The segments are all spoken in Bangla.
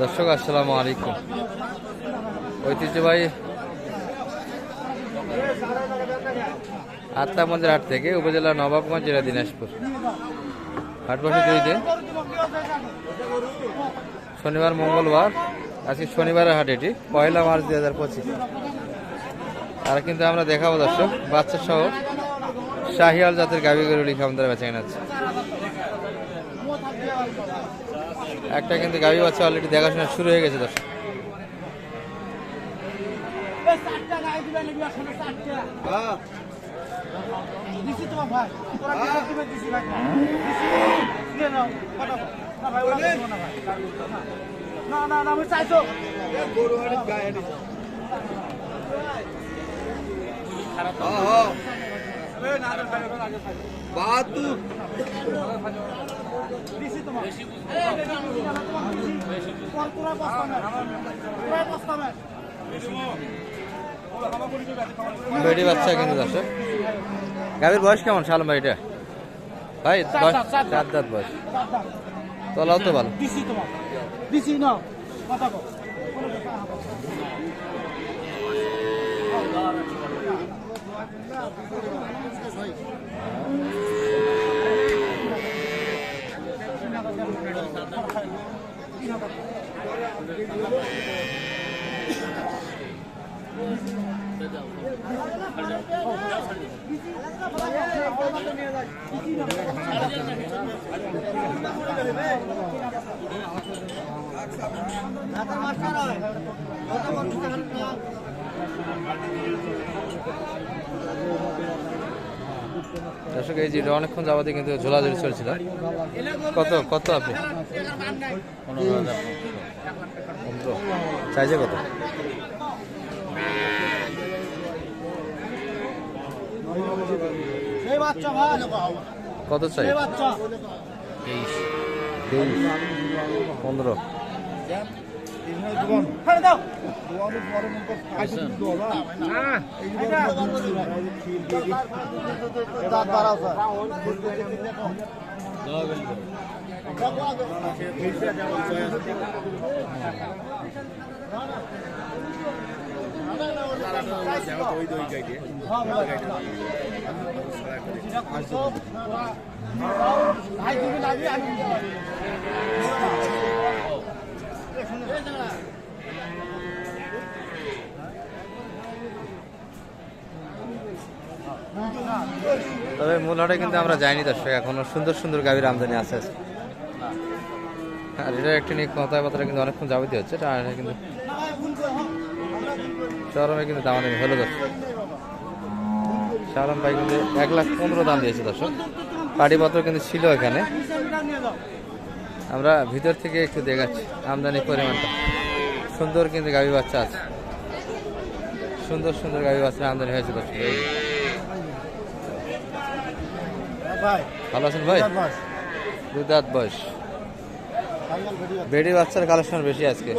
দর্শক, আসসালামু আলাইকুম। ঐতিহ্যবাহী আত্মা মন্দির হাট থেকে উপজেলা নবাবগঞ্জ জেলা দিনাজপুর। হাট শনিবার, মঙ্গলবার, আজকে শনিবারের হাট এটি, পয়লা মার্চ দুই হাজার পঁচিশ। আর কিন্তু আমরা দেখাবো দর্শক বাচ্চা সহ শাহিয়াল জাতের গাভি গরু লিখে আমাদের কেনা আছে। একটা কিন্তু গাভি বাচ্চা অলরেডি দেখাশোনা শুরু হয়ে গেছে দর্শক। না না না আমি চাইছো গরু হাড়ি গায়ে বাহাত্তর। বেডি বাচ্চা কিন্তু দর্শক গাভীর বয়স কেমন সালম ভাই এটা ভাই বয়স চার দাঁত, বয়স। তলাও তো ভালো। দিছি তোমার। কো দর্শক এই যে এটা অনেকক্ষণ যাবতে কিন্তু ঝোলাঝুলি চলছিল। কত কত আপনি? পনেরো চাইছে কত? কত চাই? তেইশ। পনেরো। ফেলে দাও দাঁত বাড়াও স্যার ভাই তুমি লাগবে আমি তবে মূল হাটে কিন্তু আমরা যাইনি দর্শক, এখনও সুন্দর সুন্দর গাভীর আমদানি আছে। আর এটা একটি নিয়ে কথাবার্তা কিন্তু অনেকক্ষণ যাবতীয় হচ্ছে কিন্তু চরমে কিন্তু দামাদামি হলো দর্শক। শাহরাম ভাই কিন্তু এক লাখ পনেরো দাম দিয়েছে দর্শক। পাটিপত্র কিন্তু ছিল এখানে। আমরা ভিতর থেকে একটু দেখাচ্ছি আমদানি পরিমাণটা। সুন্দর কিন্তু গাভী বাচ্চা আছে। সুন্দর সুন্দর গাভী বাচ্চা আমদানি হয়েছে দর্শক ভালো আছেন ভাই? দুই দাঁত বয়স। বেডি বাচ্চার কালেকশন বেশি আজকে।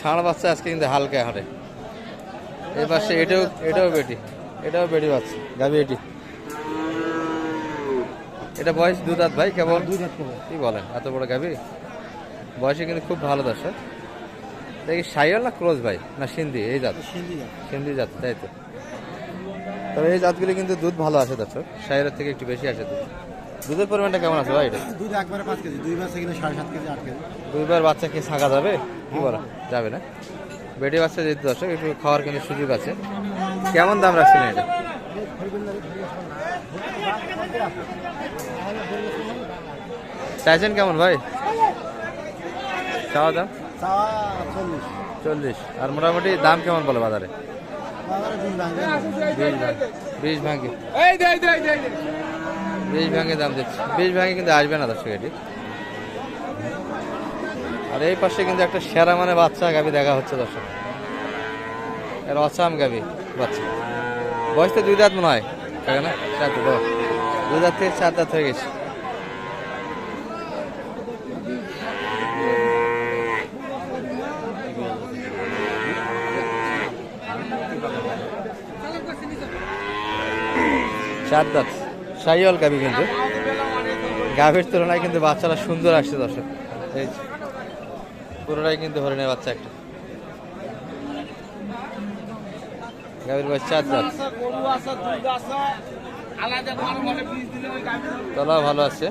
ষাঁড় বাচ্চা আজকে কিন্তু হালকা হারে এই পাশে এটাও এটাও বেটি এটাও বেডি বাচ্চা গাবি এটি। এটা বয়স? দু দাঁত ভাই কেবল দুই দাঁত কি বলেন এত বড় গাবি বয়সে কিন্তু খুব ভালো দর্শক। দেখি সাইয়াল না ক্রোজ ভাই? না সিন্ধি? এই জাত? সিন্ধি জাত। তাই তো। তবে এই জাতগুলি কিন্তু দুধ ভালো আসে দর্শক। সাইয়ের থেকে একটু বেশি আসে দুধ। দুধের পরিমাণটা কেমন আছে ভাই এটা? দুধ একবারে পাঁচ কেজি দুই মাসে কিনে সাড়ে সাত কেজি আট কেজি। দুইবার বাচ্চা কি থাকা যাবে? কি বলা? যাবে না। বেটি বাচ্চা যেহেতু দর্শক একটু খাওয়ার কিন্তু সুযোগ আছে। কেমন দাম রাখছিলেন এটা? চাইছেন কেমন ভাই? চাওয়া দাম? চল্লিশ। চল্লিশ। আর মোটামুটি দাম কেমন বলো বাজারে? বাজারে দিন ভাঙবে বিশ ভাঙ। বিশ ভাঙে। বিশ ভাঙে দাম দিচ্ছে। বিশ ভাঙে কিন্তু আসবে না দর্শক এটি। আর এই পাশে কিন্তু একটা সেরা মানে বাচ্চা গাবি দেখা হচ্ছে দর্শক। এর অসাম গাবি বাচ্চা। বয়স তো দুই দাঁত মনে হয়। তাই না? চার। দুই দাঁত থেকে চার দাঁত হয়ে গেছে। চার দাঁত। সাইওয়াল গাবি কিন্তু। গাভীর তুলনায় কিন্তু বাচ্চারা সুন্দর আসছে দর্শক। এই পুরোটাই কিন্তু হরিণের বাচ্চা একটা। গাভীর বয়স চার দাঁত। তলাও ভালো আছে।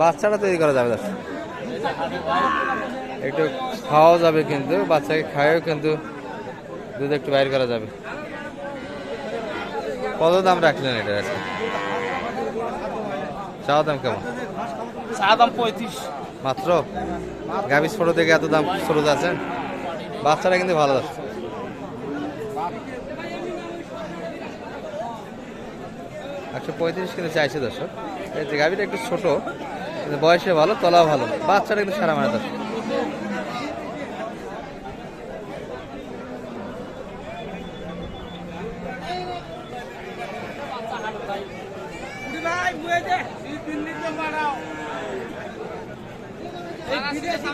বাচ্চাটা তৈরি করা যাবে দাদা একটু খাওয়াও যাবে কিন্তু, বাচ্চাকে খাওয়াও কিন্তু দুধ একটু বাইর করা যাবে। কত দাম রাখলেন এটা? আজকে চাওয়া দাম কেমন? চা দাম পঁয়ত্রিশ। মাত্র? গাভী ছোট থেকে এত দাম ছোট যাচ্ছেন বাচ্চারা কিন্তু ভালো যাচ্ছে একশো পঁয়ত্রিশ কিন্তু চাইছে দর্শক। এই যে গাভীটা একটু ছোট বয়সে ভালো তলাও ভালো। বাচ্চাটা কিন্তু সারা মানে দর্শক ভাই মুয়ে দে এই দিল্লি তো মারাও এই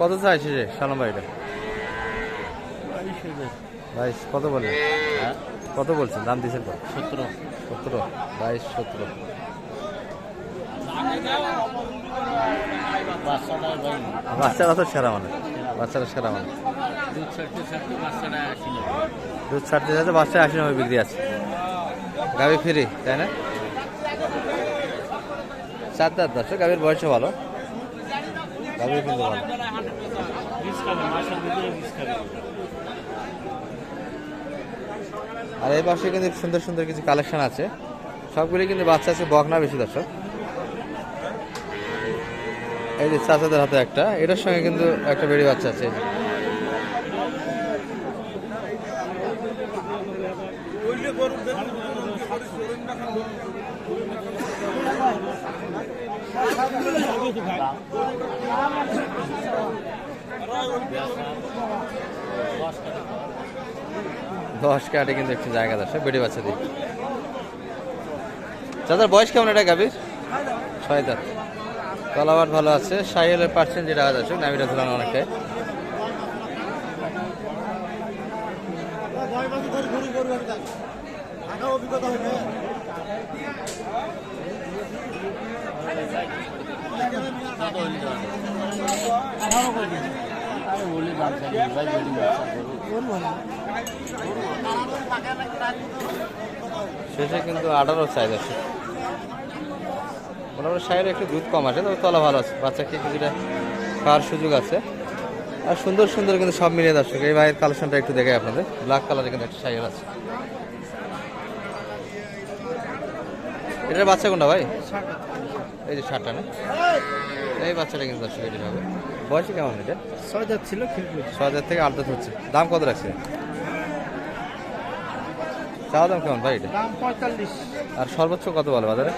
কত চাইছে রে সালাম ভাইটা? বাইশ কত বললেন কত বলছেন? দাম দিয়েছেন কত? সতেরো। সতেরো বাইশ সতেরো। ভাই। বাচ্চারা তো সেরা মানে বাচ্চারা সেরা মানে দুধ ছাড়তে ছাড়তে বাচ্চা আশি নব্বই বিক্রি আছে। গাভি ফ্রি তাই না? দাঁত দর্শক, গাভীর বয়সও ভালো। গাভীর কিন্তু ভালো। আর এই পাশে কিন্তু সুন্দর সুন্দর কিছু কালেকশন আছে। সবগুলি কিন্তু বাচ্চা আছে বকনা বেশি দর্শক। এই যে চাচাদের হাতে একটা, এটার সঙ্গে কিন্তু একটা বেড়ি বাচ্চা আছে। দশ কাটে কিন্তু একটু জায়গা দর্শক বেড়ি বাচ্চা দিই চাচার বয়স কেমন এটা, গাভীর? ছয় দাঁত। তলাবার ভালো আছে সাইলের পার্সেন্ট যেটা আছে নামিটা ধরানো অনেকটাই। আরে শেষে কিন্তু আঠারো সাইজ আছে। মোটামুটি সাইডে একটু দুধ কম আছে, তবে তলা ভালো আছে। বাচ্চাকে কিছুটা খাওয়ার সুযোগ আছে। আর সুন্দর সুন্দর কিন্তু সব মিলিয়ে দর্শক, এই ভাইয়ের কালেকশনটা একটু দেখে আপনাদের। ব্ল্যাক কালারে কিন্তু একটা সাইজ আছে। এটার বাচ্চা কোনটা ভাই? এই যে ষাটটা না? এই বাচ্চাটা কিন্তু দর্শক, এটি হবে। বয়সে কেমন এটা? ছয় দাঁত ছিল খেলবে ছ হাজার থেকে আট হচ্ছে। দাম কত রাখছে? চাওয়া দাম কেমন ভাই এটা? দাম পঁয়তাল্লিশ। আর সর্বোচ্চ কত বলে বাজারে?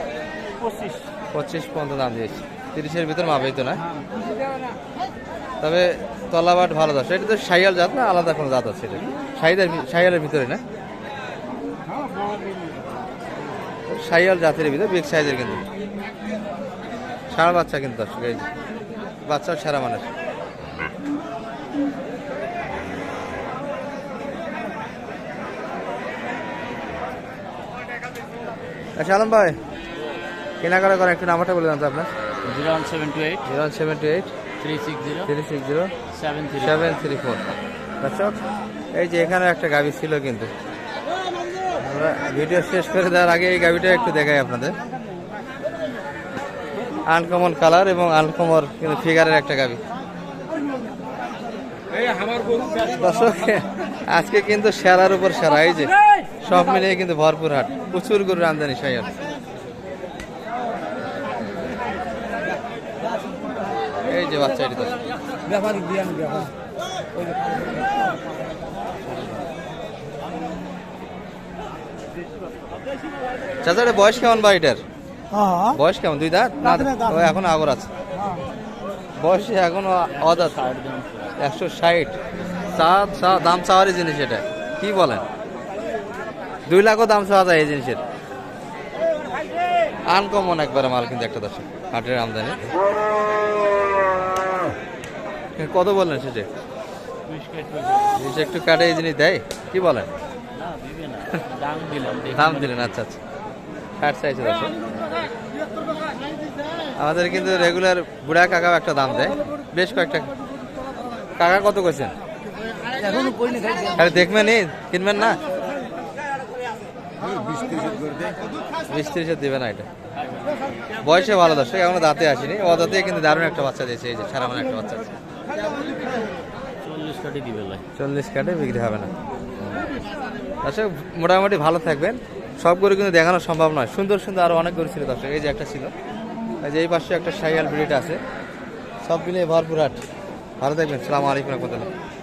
পঁচিশ। পঁচিশ পর্যন্ত দাম দিয়েছি। তিরিশের ভিতর মাপেই তো না? তবে তলাবাট ভালো দশ এটা তো সাইয়াল জাত না? আলাদা কোনো জাত আছে এটা? সাইদের সাইয়ালের ভিতরে না? সাইয়াল জাতের ভিতরে বিগ সাইজের কিন্তু। সারা বাচ্চা কিন্তু দর্শক এই। বাচ্চাও সারা মানুষ। আচ্ছা আলম ভাই কেনাকাটা করেন একটু নাম্বারটা বলে দেন তো আপনার। Zero one seven two eight. Zero seven two eight. Three six zero. Three six zero. Seven three seven three four. দর্শক এই যে এখানে একটা গাভি ছিল কিন্তু। আমরা ভিডিও শেষ করে দেওয়ার আগে এই গাভিটা একটু দেখাই আপনাদের। আনকমন কালার এবং আনকমন ফিগারের একটা দর্শক, আজকে কিন্তু সেরার উপর সেরা, এই যে সব মিলিয়ে কিন্তু ভরপুর হাট, প্রচুর গরুর আমদানি সাইয়ার যে বাচ্চা এটি। দর্শক বয়স কেমন বা এটার? হ্যাঁ বয়স কেমন? দুই দাঁত? না এখন আগর আছে। বয়স এখনও অদাত একশো ষাট। চা চা দাম চাওয়ারই জিনিস এটা। কি বলেন? দুই লাখও দাম চাওয়া যায় এই জিনিসের। আনকমন একবারে মাল কিন্তু একটা দর্শক। হাটের আমদানি। কত বললেন সেটা? একটু কাটে এই জিনিস দেয়? কি বলেন? দাম দিলেন আচ্ছা আচ্ছা। ষাট চাইছে দর্শক। আমাদের কিন্তু রেগুলার বুড়া কাকাও একটা দাম দেয়। বেশ কয়েকটা। কাকা কত করছেন আরে দেখবেন কিনবেন না? বিশ তিরিশে দেবে না এটা। বয়সে ভালো দর্শক এখনও দাঁতে আসেনি। ও দাঁতে কিন্তু দারুণ একটা বাচ্চা দিয়েছে এই যে সারা মানে একটা বাচ্চা। চল্লিশ কাটি দিবে চল্লিশ কাটে বিক্রি হবে না। দর্শক মোটামুটি ভালো থাকবেন। সব গরু কিন্তু দেখানো সম্ভব নয়। সুন্দর সুন্দর আরও অনেক গরু ছিল দর্শক এই যে একটা ছিল। যে এই পাশে একটা সাইয়াল ব্রিড আছে। সব মিলে ভরপুর হাট। ভালো থাকবেন। সালাম রহমতুল্লাহ।